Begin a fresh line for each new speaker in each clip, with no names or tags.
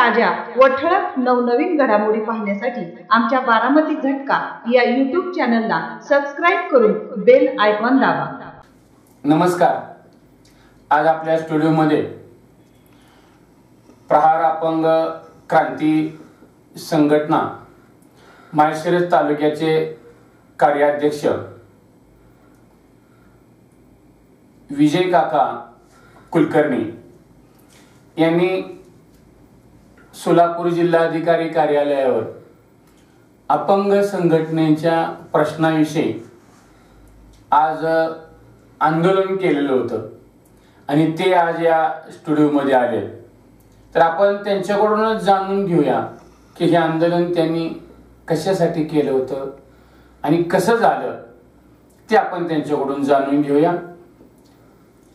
ताज्या व ठळक नवनवीन घडामोडी पाहण्यासाठी आमच्या बारामती झटका या युट्यूब चॅनलला सबस्क्राईब करून बेल आयकॉन दाबा.
नमस्कार. आज आपल्या स्टुडिओमध्ये प्रहार अपंग क्रांती संघटना माळशिरस तालुक्याचे कार्याध्यक्ष विजय काका कुलकर्णी यांनी सोलापूर जिल्हाधिकारी कार्यालयावर अपंग संघटनेच्या प्रश्नाविषयी आज आंदोलन केलेलं होतं. आणि ते आज या स्टुडिओमध्ये आले तर आपण त्यांच्याकडूनच जाणून घेऊया की हे आंदोलन त्यांनी कशासाठी केलं होतं आणि कसं झालं ते आपण त्यांच्याकडून जाणून घेऊया.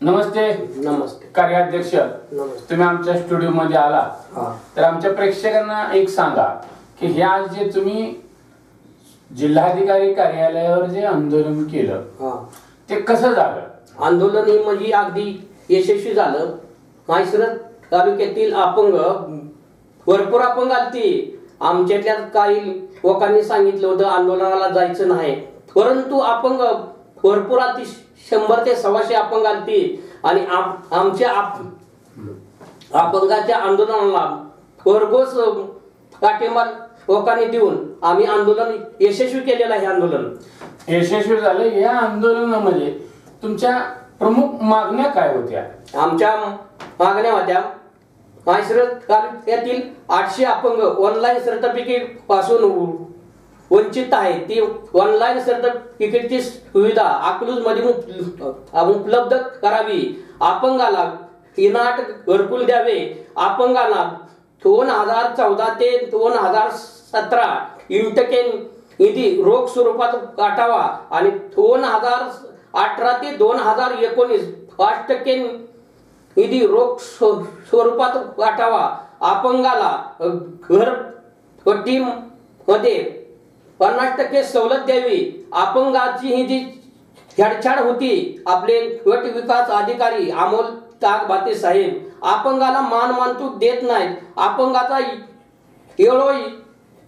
नमस्ते.
नमस्ते.
कार्याध्यक्ष तुम्ही आमच्या स्टुडिओमध्ये आला.
हा.
तर आमच्या प्रेक्षकांना एक सांगा की हे आज जे तुम्ही जिल्हाधिकारी कार्यालयावर जे आंदोलन केलं ते कसं झालं?
आंदोलन हे म्हणजे अगदी यशस्वी झालं. माहेश्वरत तालुक्यातील अपंग भरपूर अपंग आलती. आमच्यातल्या काही लोकांनी सांगितलं होतं आंदोलनाला जायचं नाही. परंतु अपंग भरपूर आलती शंभर ते सव्वाशे अपंग आलती. आणि आम- आमच्या आप- अपंगाच्या आंदोलनाला भरघोस पाठिंबा लोकांनी देऊन आम्ही आंदोलन यशस्वी केलेलं आहे आंदोलन.
यशस्वी झालं. या आंदोलनामध्ये तुमच्या प्रमुख मागण्या काय होत्या?
आमच्या मागण्या होत्या. माहेश्वरत तालुक्यातील आठशे अपंग ऑनलाईन सर्टिफिकेटपासून वंचित आहे. ती ऑनलाईन सर्टिफिकेटची सुविधा अकलूजमध्ये उपलब्ध करावी. अपंगाला इनाट घरकुल द्यावे. अपंगाला दोन हजार चौदा ते दोन हजार सतरा इंटके निधी रोख स्वरूपात काटावा आणि दोन हजार अठरा ते दोन हजार एकोणीस पाच टक्के निधी रोख स्वरूपात वाटावा अपंगाला घर पट्टी मध्ये पन्नास टक्के सवलत द्यावी. अपंगाची ही जी छेडछाड होती आपले गट विकास अधिकारी अमोल ताकबाते साहेब अपंगाला मान मानतो देत नाहीत. अपंगाचा येळो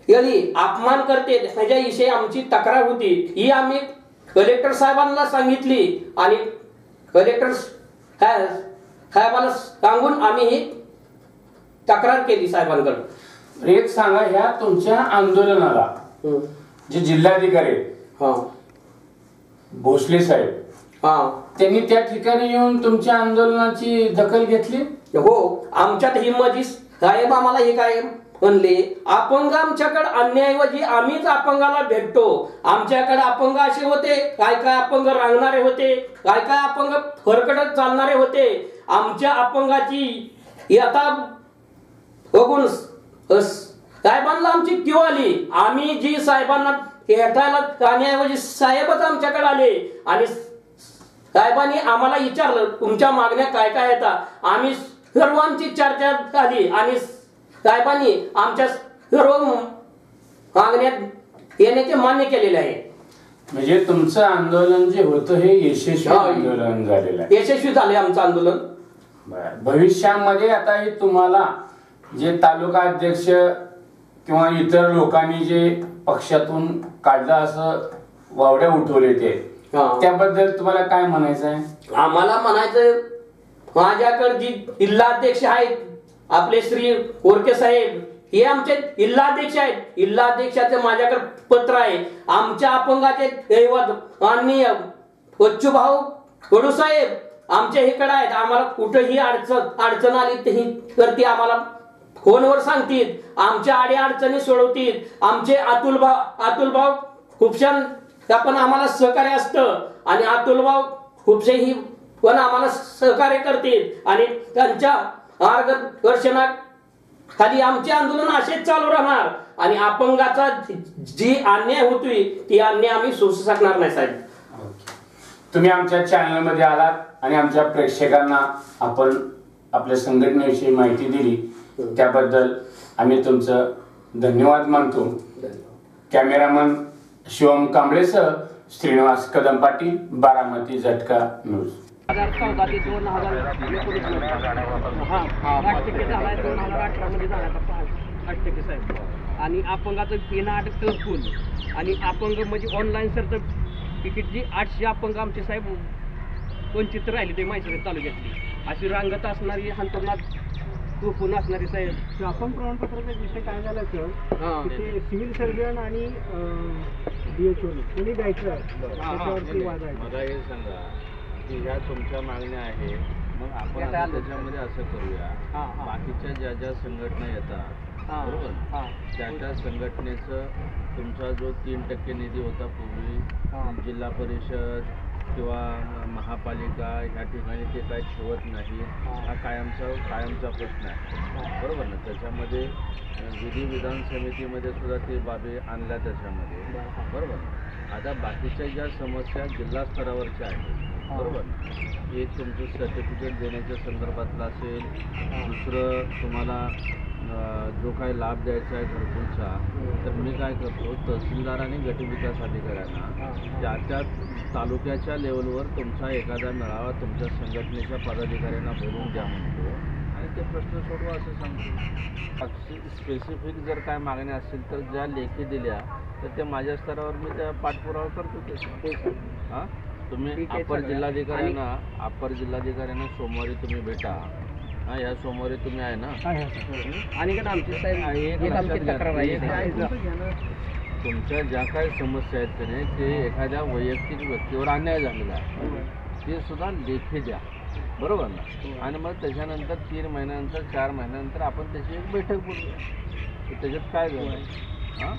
येळी अपमान करते. ह्याच्याविषयी आमची तक्रार होती. ही आम्ही कलेक्टर साहेबांना सांगितली आणि कलेक्टर साहेबांना साहेबाला सांगून आम्ही ही तक्रार केली साहेबांकडून.
एक सांगा ह्या तुमच्या आंदोलनाला जे जिल्हाधिकारी
हा.
भोसले साहेब.
हा.
त्यांनी त्या ठिकाणी येऊन तुमच्या आंदोलनाची दखल घेतली?
हो. आमच्यात हिंमती साहेब आम्हाला हे काय म्हणले? अपंग आमच्याकडे अन्याऐवजी आम्हीच अपंगाला भेटतो. आमच्याकडे अपंग असे होते. काय काय अपंग रांगणारे होते? काय काय अपंग फरकटत चालणारे होते? आमच्या अपंगाची आता बघून साहेबांना आमची क्यू आली. आम्ही जी साहेबांना भेटायला जाण्याऐवजी साहेबच आमच्याकडे आले. आणि साहेबांनी आम्हाला विचारलं तुमच्या मागण्या काय काय येतात आम्ही सर्वांची चर्चा झाली. आणि साहेबांनी आमच्या सर्व मागण्यात येण्याचे मान्य केलेले आहे.
म्हणजे तुमचं आंदोलन जे होतं हे यशस्वी. आंदोलन झालेलं आहे.
यशस्वी झाले आमचं आंदोलन.
भविष्यामध्ये आता हे तुम्हाला जे तालुका अध्यक्ष किंवा इतर लोकांनी जे पक्षातून काढलं असं वावड्या उठवले ते. त्याबद्दल तुम्हाला काय म्हणायचं आहे
आम्हाला म्हणायचं माझ्याकडे जी जिल्हाध्यक्ष आहेत आपले श्री कोरके साहेब. हे आमचे जिल्हाध्यक्ष आहेत. जिल्हाध्यक्षाचं माझ्याकडे पत्र आहे. आमच्या अपंगाचे दैवत माननीय बच्चूभाऊ कडू साहेब आमच्या इकडे आहेत. आम्हाला कुठंही अडचण अडचण आली तर ती आम्हाला फोनवर सांगतील आमच्या आडे अडचणी सोडवतील. आमचे अतुल अतुलभाव अतुल भाऊ आम्हाला सहकार्य असतं. आणि अतुल भाऊ ही पण आम्हाला सहकार्य करतील. आणि त्यांच्या मार्गदर्शनात खाली आमचे आंदोलन असेच चालू राहणार. आणि अपंगाचा जी अन्याय होतोय ती अन्याय आम्ही सोसू शकणार नाही साहेब.
तुम्ही आमच्या चॅनलमध्ये आलात आणि आमच्या प्रेक्षकांना आपण आपल्या संघटनेविषयी माहिती दिली. त्याबद्दल आम्ही तुमचं धन्यवाद मानतो. कॅमेरामन शिवम कांबळेसह श्रीनिवास कदम पाटील बारामती झटका न्यूज.
हजार चौदा ते दोन हजार एकोणीस हा आठ टक्के झाला आहे दोन हजार अठरामध्ये झाला आठ टक्के साहेब. आणि अपंगाचं पिन आठ फुल आणि अपंग म्हणजे ऑनलाईन सरचं तिकीटची आठशे अपंग आमचे साहेब वंचित राहिले ते माहिती तालुक्यातली. अशी रांगत असणारी हंतरणात तुफून असणारी साहेब.
आपण प्रमाणपत्राचा विषय काय झाला सर
हां.
ते सिव्हिल सर्जन आणि डीएचओ कोणी द्यायचं त्याच्यावरती वाद आहे.
मला हे सांगा की ह्या तुमच्या मागण्या आहे मग आपण आता त्याच्यामध्ये असं करूया. बाकीच्या ज्या ज्या संघटना येतात बरोबर. त्या त्या संघटनेचं तुमचा जो तीन टक्के निधी होता. पूर्वी जिल्हा परिषद किंवा महापालिका ह्या ठिकाणी ते काय ठेवत नाही
हा
कायमचा कायमचा प्रश्न आहे. बरोबर ना? त्याच्यामध्ये विधी विधान समितीमध्ये सुद्धा ते बाबी आणल्या त्याच्यामध्ये. बरोबर आता बाकीच्या ज्या समस्या जिल्हा स्तरावरच्या आहेत बरोबर एक तुमचं सर्टिफिकेट देण्याच्या संदर्भातलं असेल दुसरं तुम्हाला जो काही लाभ द्यायचा आहे घरकुलचा तर मी काय करतो तहसीलदार आणि गटविकास अधिकाऱ्यांना त्या त्या तालुक्याच्या लेवलवर तुमचा एखादा मेळावा तुमच्या संघटनेच्या पदाधिकाऱ्यांना बोलवून द्या म्हणतो. आणि ते प्रश्न सोडवा असं सांगतो. स्पेसिफिक जर काय मागण्या असतील तर ज्या लेखी दिल्या तर ते माझ्या स्तरावर मी त्या पाठपुरावा करतो हां? तुम्ही अपर. जिल्हाधिकाऱ्यांना अपर जिल्हाधिकाऱ्यांना सोमवारी तुम्ही भेटा. हां या सोमवारी तुम्ही आहे ना?
आणि का आमची
एक
साहेब एक आमची
लक्षात घ्या.
तक्रार आहे
एक तुमच्या ज्या काही समस्या आहेत की नाही ते एखाद्या वैयक्तिक व्यक्तीवर अन्याय झालेला आहे. ते सुद्धा लेखी द्या. बरोबर ना? आणि मग त्याच्यानंतर तीन महिन्यानंतर चार महिन्यानंतर आपण त्याची एक बैठक बोलूया. त्याच्यात काय झालं? हां?